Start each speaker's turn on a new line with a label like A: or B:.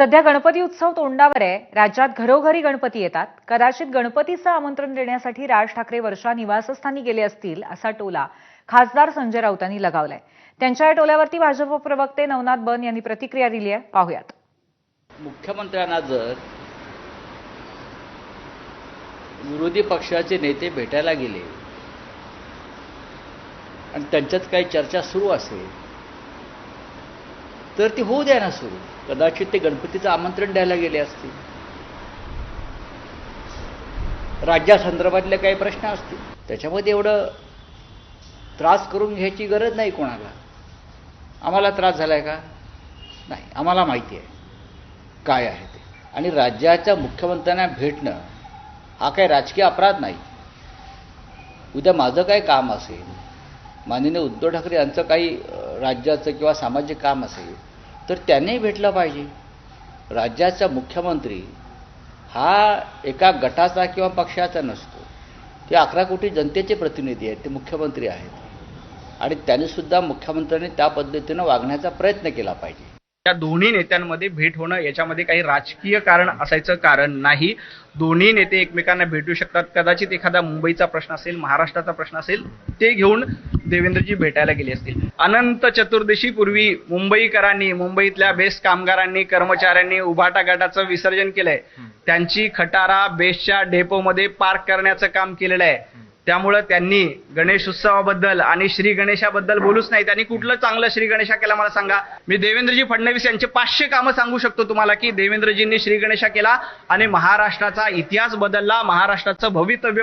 A: सध्या गणपती उत्सव तोंडावर आहे. राज्यात घरोघरी गणपती येतात. कदाचित गणपतीचं आमंत्रण देण्यासाठी राज ठाकरे वर्षा निवासस्थानी गेले असतील असा टोला खासदार संजय राऊतांनी लगावलाय. त्यांच्या या टोल्यावरती भाजप प्रवक्ते नवनाथ बन यांनी प्रतिक्रिया दिली आहे पाहुयात.
B: मुख्यमंत्र्यांना जर विरोधी पक्षाचे नेते भेटायला गेले आणि त्यांच्यात काही चर्चा सुरू असेल तर ती होऊ द्या ना सुरू. कदाचित ते गणपतीचं आमंत्रण द्यायला गेले असतील. राज्यासंदर्भातले काही प्रश्न असतील. त्याच्यामध्ये एवढं त्रास करून घ्यायची गरज नाही कोणाला. आम्हाला त्रास झाला आहे का? नाही. आम्हाला माहिती आहे. काय आहे ते. आणि राज्याच्या मुख्यमंत्र्यांना भेटणं हा काही राजकीय अपराध नाही. उद्या माझं काय काम असेल माननीय उद्धव ठाकरे यांचं काही राज्याचं किंवा सामाजिक काम असेल तर त्यांनी भेटलं पाहिजे. राज्याचा मुख्यमंत्री हा एका गटाचा किंवा पक्षाचा नसतो. ते अकरा कोटी जनतेचे प्रतिनिधी आहेत ते मुख्यमंत्री आहेत. आणि त्यांनीसुद्धा मुख्यमंत्र्यांनी त्या पद्धतीनं वागण्याचा प्रयत्न केला पाहिजे.
C: या दोन्ही नेत्यांमध्ये भेट होणं याच्यामध्ये काही राजकीय कारण असायचं कारण नाही. दोन्ही नेते एकमेकांना भेटू शकतात. कदाचित एखादा मुंबईचा प्रश्न असेल महाराष्ट्राचा प्रश्न असेल ते घेऊन देवेंद्रजी भेटायला गेले असतील. अनंत चतुर्दशी पूर्वी मुंबईकरांनी मुंबईतल्या बेस्ट कामगारांनी कर्मचाऱ्यांनी उभाटा गटाचं विसर्जन केलंय. त्यांची खटारा बेस्टच्या डेपोमध्ये पार्क करण्याचं काम केलेलं आहे. त्यामुळं त्यांनी गणेश उत्सवाबद्दल आणि श्री गणेशाबद्दल बोलूच नाही. त्यांनी कुठलं चांगलं श्री गणेशा केला मला सांगा. मी देवेंद्रजी फडणवीस यांचे पाचशे कामं सांगू शकतो तुम्हाला की देवेंद्रजींनी श्री गणेशा केला आणि महाराष्ट्राचा इतिहास बदलला महाराष्ट्राचं भवितव्य